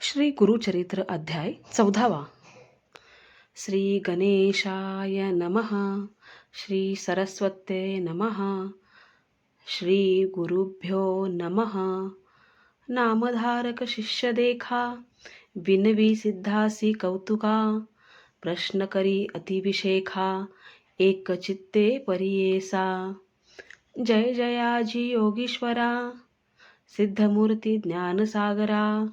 श्री गुरुचरित्र अध्याय चौदावा. श्री गणेशाय नमः श्री सरस्वते नमः श्री गुरुभ्यो नमः. नामधारक शिष्य देखा विनवी सिद्धासी कौतुका प्रश्न करी अतिविशेखा एक चित्ते परियेसा. जय जयाजी योगीश्वरा सिद्धमूर्ती ज्ञानसागरा.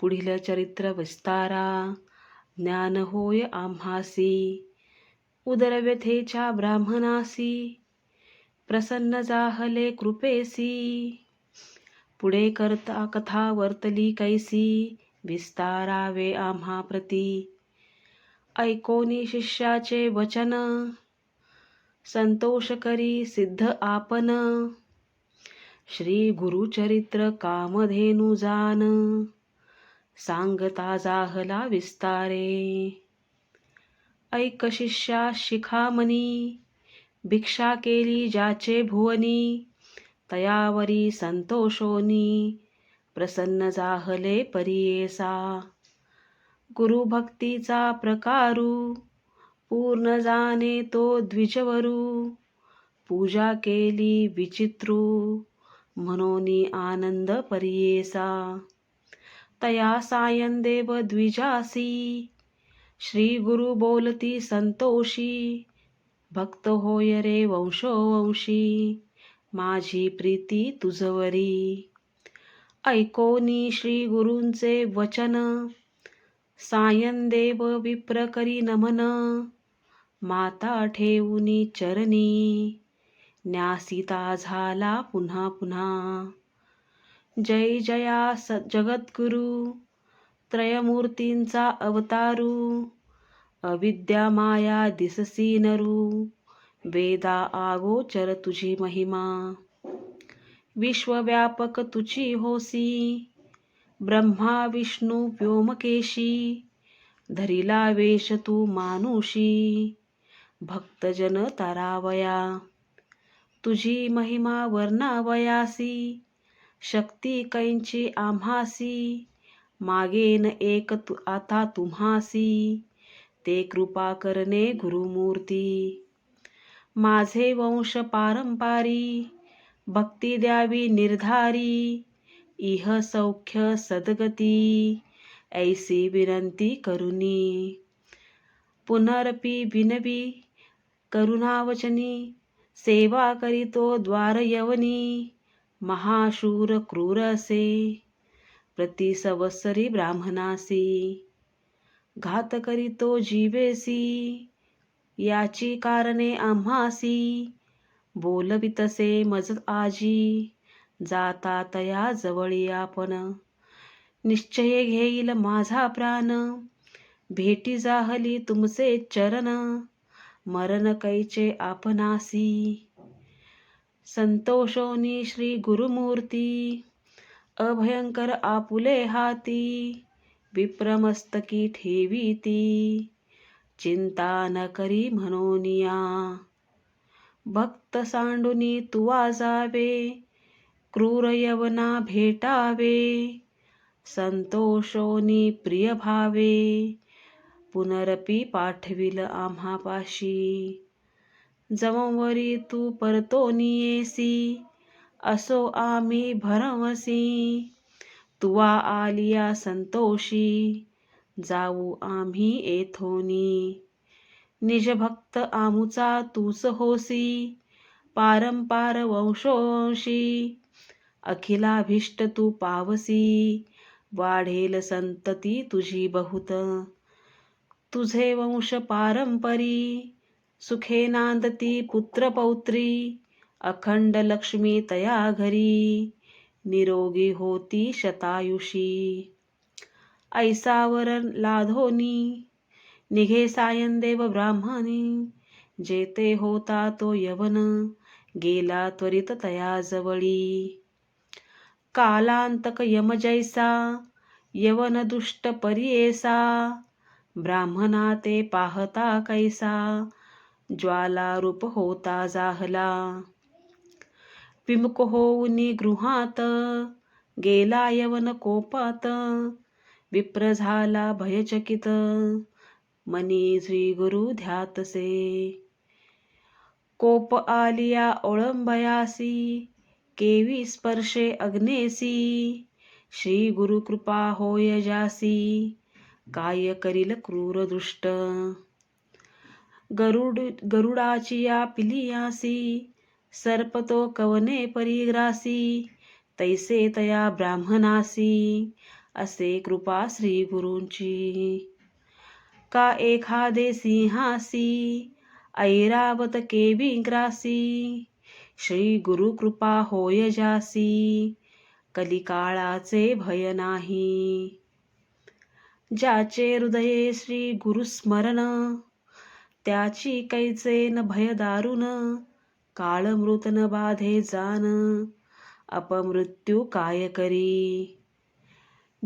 पुढील चरित्र विस्तारा. ज्ञान होय आम्हासी. उदरव्यथेच्या ब्राह्मणासी. प्रसन्न जाहले कृपेसी. पुढे करता कथा वर्तली कैसी. विस्तारावे आम्हा प्रती. ऐकोनी शिष्याचे वचन. संतोष करी सिद्ध आपण श्री गुरुचरित्र कामधेनु जान. सांगता जाहला विस्तारे. ऐक शिष्या शिखामणी भिक्षा केली ज्याचे भुवनी तयावरी संतोषोनी प्रसन्न जाहले परियेसा. गुरुभक्तीचा प्रकारू पूर्ण जाणे तो द्विजवरू पूजा केली विचित्रू म्हणोनी आनंद परियेसा. तया सायं देव द्विजासी। श्री गुरु बोलती संतोषी। भक्त होय रे वंशोवंशी माझी प्रीती तुझवरी। ऐकोनी श्री गुरूंचे वचन। सायं देव नमन। माता ठेवूनी चरणी। न्यासिता झाला पुन्हा पुन्हा। जय जया स जगद्गुरु त्रयमूर्तींचा अवतारू अविद्या माया दिससी नरू वेदा आगोचर तुझी महिमा. विश्वव्यापक तुझी होसी ब्रह्मा विष्णू व्योमकेशी धरिला वेश तू मानुषी भक्तजन तारावया. तुझी महिमा वर्णावयासी शक्ती कैंची आम्हासी मागेन एक तु आता तुम्हासी ते कृपा करणे गुरुमूर्ती. माझे वंश पारंपारी भक्ती द्यावी निर्धारी इह सौख्य सद्गती ऐसी विनंती करुनी पुनरपी बिनबी करुणावचनी सेवा करीतो द्वार यवनी महाशूर क्रूर असे प्रति संवत्सरी ब्राह्मणासी। घात करीतो जीवेसी याची कारणे आम्हासी। बोलवितसे मज आजी जाता तया जवळी आपण निश्चय घेईल माझा प्राण भेटी जाहली तुमचे चरण। मरण कैचे आपणासी। संतोषोनी श्री गुरुमूर्ती अभयंकर आपुले हाती विप्रमस्तकी ठेवीती। चिंता न करी म्हणोनिया। भक्त सांडुनी तुवा जावे क्रूर यवना भेटावे। संतोषोनी प्रिय भावे पुनरपी पाठविल आम्हापाशी। जमवरी तू परतो नियेसी असो आम्ही भरवसी. तुवा आलिया संतोषी जाऊ आम्ही येथोनी. निजभक्त आमुचा तूच होसी पारंपार वंशोंशी अखिलाभीष्ट तू पावसी वाढेल संतती तुझी बहुत. तुझे वंश पारंपरी सुखेनांदती पुत्रपौत्री पुत्र पौत्री अखंड लक्ष्मी तया घरी निरोगी होती शतायुषी। ऐसावर लाधोनी निघे सायंदेव ब्राह्मणी जेते होता तो यवन गेला त्वरित तया जवळी कालांतक यम जैसा यवन दुष्ट परियेसा ब्राह्मणा ते पाहता कैसा ज्वाला रूप होता जाहला। विमुख होऊनी गृहात गेला यवन कोपात विप्र झाला भयचकित मनी श्री गुरु ध्यातसे। कोप आलिया ओळंबयासी केवी स्पर्शे अग्नेसी श्री गुरु कृपा होय जासी काय करील क्रूर दृष्ट गरुड गरुडाचिया पिलियासी पिलियासी सर्पतो कवने परिग्रासी तैसे तया ब्राह्मणासी असे कृपा श्री गुरूंची. का एखादे सिंहासी ऐरावत केवी ग्रासी श्री गुरु कृपा होय जासी कलिकाळाचे भय नाही. ज्याचे हृदये श्री गुरुस्मरण त्याची कैचे न भय दारुण काळमृतन न बाधे जान अपमृत्यू काय करी?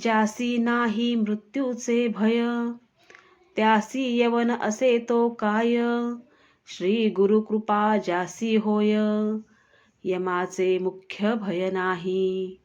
ज्यासी नाही मृत्यूचे भय त्यासी यवन असे तो काय? श्री गुरु कृपा जासी होय यमाचे मुख्य भय नाही.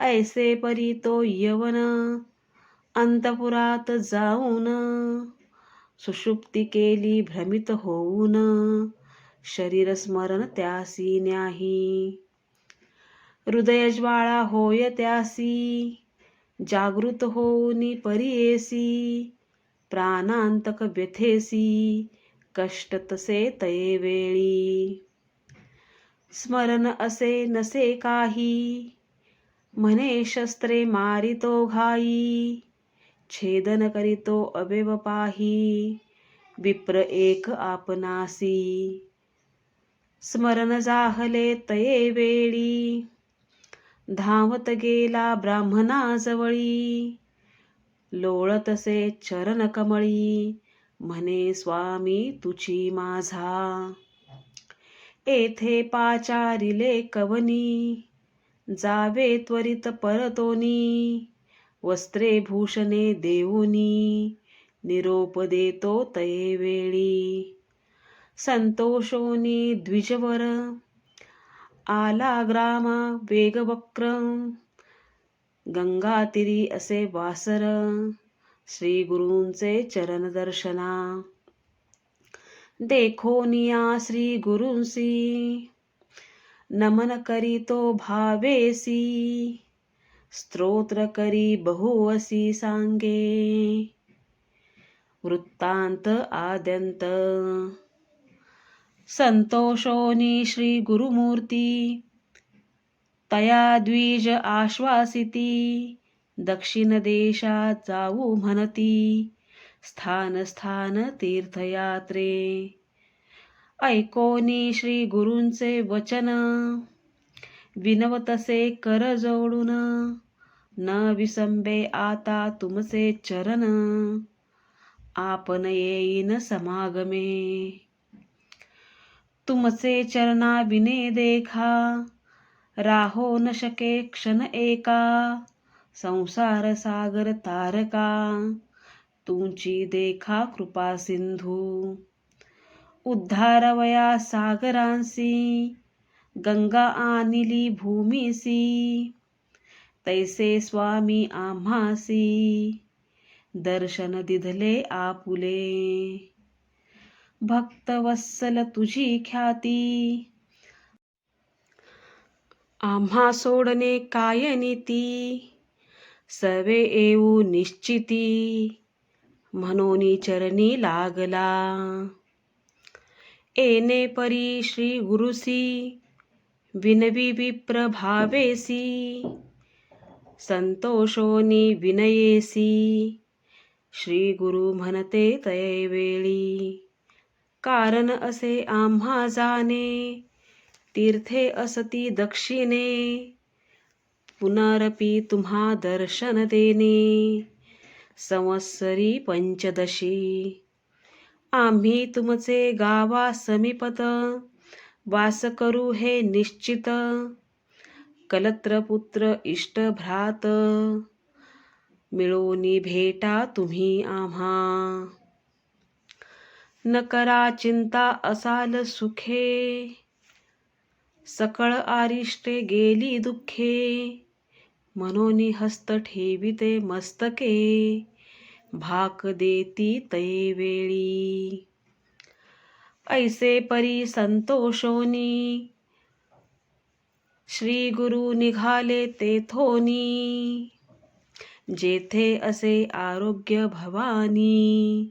ऐसे परी तो यवन अंतपुरात जाऊन सुषुप्ती केली भ्रमित होऊन, शरीर स्मरण त्यासी न्याही। हृदय ज्वाळा होय त्यासी, जागृत होऊनी परियेसी प्राणांतक व्यथेसी, कष्ट तसे तये वेळी। स्मरण असे नसे काही म्हणे शस्त्रे मारितो घाई। छेदन करीतो अवेव पाही विप्र एक आपणासी. स्मरण जाहले तये वेळी धावत गेला ब्राह्मणाजवळी लोळतसे चरण कमळी म्हणे स्वामी तुची माझा. येथे पाचारिले कवनी जावे त्वरित परतोनी. वस्त्रे भूषणे देऊनी निरोप देतो तये वेळी. संतोषोनी द्विजवर आला ग्रामा वेगवक्रम गंगातिरी असे वासर श्री गुरूंचे चरण दर्शना. देखोनिया श्री गुरुंसी नमन करीतो भावेसी. स्तोत्र करी बहुवसी सांगे. वृत्तांत आद्यंत. संतोषोनी श्री गुरुमूर्ती. तया द्विज आश्वासिती. दक्षिण देशात जाऊ म्हणती. स्थान स्थान तीर्थयात्रे. ऐकोनी श्री गुरूंचे वचन. विनवतसे कर जोडून. न विसंबे आता तुमचे चरण. आपण येईन समागमे. तुमचे चरणा विने देखा. राहो न शके क्षण एका. संसार सागर तारका. तुमची देखा कृपा सिंधू. उद्धारवया सागरांसी. गंगा आनिली भूमिसी. तैसे स्वामी आम्हासी. दर्शन दिधले आपुले. भक्तवत्सल तुझी ख्याती. आम्हा सोडणे काय नीती? सवे येऊ निश्चिती. म्हणून चरणी लागला. एने परी श्री गुरुसी. विनवी विप्रभावेसी संतोषोनी विनयेसी। श्री गुरु म्हणते तयवेळी कारण असे आम्हा जाणे तीर्थे असती दक्षिणे। पुनरपी तुम्हा दर्शन देणे। संवत्सरी पंचदशी। आम्ही तुमचे गावा समीपत वास करू हे निश्चित। कलत्रपुत्र इष्ट भ्रात मिळोनी भेटा तुम्ही आम्हा। न करा चिंता असाल सुखे। सकळ आरिष्टे गेली दुःखे। मनोनी हस्त ठेविते मस्तके। भाक देती तै वेळी। ऐसे परी संतोषोनी। श्री गुरु निघाले तेथोनी जेथे असे आरोग्य भवानी।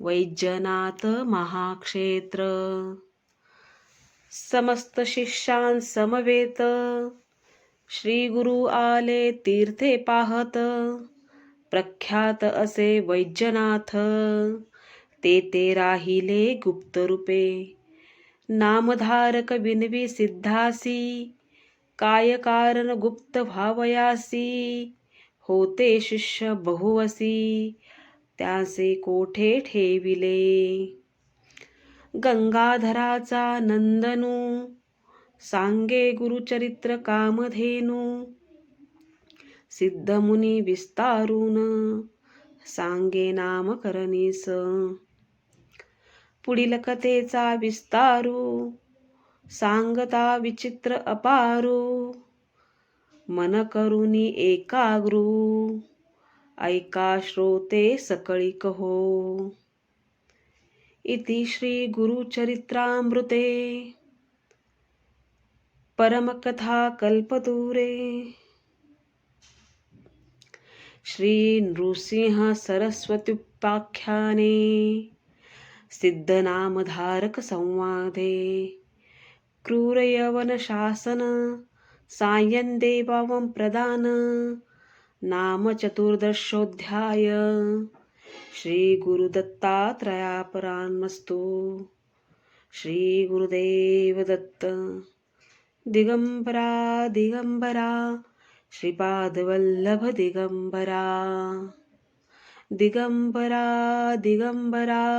वैजनाथ महाक्षेत्र। समस्त शिष्यां समवेत। श्री गुरु आले तीर्थे पाहत। प्रख्यात असे वैजनाथ। ते ते राहिले गुप्तरूपे. नामधारक विनवी सिद्धासी काय कारण गुप्त भावयासी होते शिष्य बहुवसी त्यासे कोठे ठेविले? गंगाधराचा नंदनू सांगे गुरुचरित्र कामधेनू सिद्धमुनी विस्तारून सांगे नामकरणीस पुढील कथेचा विस्तारू सांगता विचित्र अपारू. मन करुनी एकाग्रू ऐका श्रोते सकळी कहो इति श्री गुरुचरित्रामृते. परमकथा कल्पतूरे. श्री नृसिंह सरस्वत्युपाख्याने. सिद्धनामधारक संवादे क्रूरयवन शासन सायं देवावं प्रदान। नाम चतुर्दशोऽध्याय श्री गुरुदत्तात्रयापरान्मस्तु श्री गुरुदेव दत्त दिगंबरा दिगंबरा श्रीपादवल्लभ दिगंबरा दिगंबरा दिगंबरा